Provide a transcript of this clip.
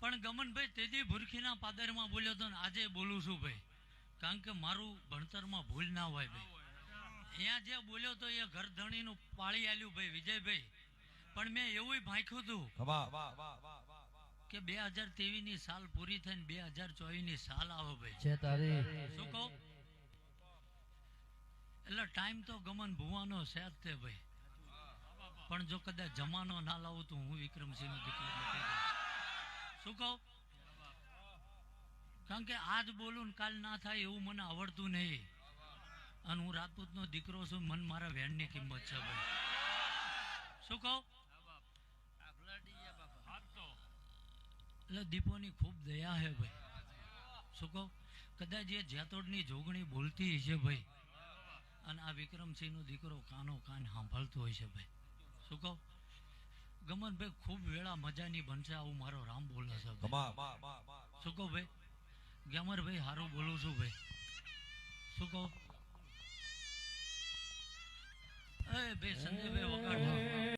પણ ગમનભાઈ તેથી ભૂરખીના પાદરમાં બોલ્યો હતો ને આજે બોલું છું ભાઈ. કારણ કે મારું ભણતરમાં ભૂલ ના હોય ભાઈ. અહીંયા જે બોલ્યો તો એ ઘર ધણીનું પાળી આલ્યું ભાઈ વિજયભાઈ. પણ મેં એવું ભાંખ્યું હતું કે બે હજાર ત્રેવીસની સાલ પૂરી થઈને બે હજાર ચોવીસની સાલ આવે ભાઈ. છે તારી. શું કહું? એટલે ટાઈમ તો ગમન ભુવાનો છે જ તે ભાઈ. પણ જો કદાચ જમાનો ના લાવું તો હું વિક્રમસિંહ નો દીકરો. શું કહું? કારણ કે આજ બોલું કાલ ના થાય એવું મને આવડતું નહીં. અને હું રાજપૂત નો દીકરો છું, મન મારા વેણની કિંમત છે શું કહું? એટલે દીપોની ખૂબ દયા હે ભાઈ. શું કહું? કદાચ એ જેતોડની જોગણી બોલતી છે ભાઈ. અને આ વિક્રમસિંહનો દીકરો કાનો કાન સાંભળતો હોય છે ભાઈ. શું કહું? ગમનભાઈ ખૂબ વેળા મજાની બનશે આવું મારો રામ બોલે છે ભાઈ. શું કહો ભાઈ? ગ્યામરભાઈ સારું બોલું છું ભાઈ. શું કહો? એ ભાઈ સંજયભાઈ વગાડો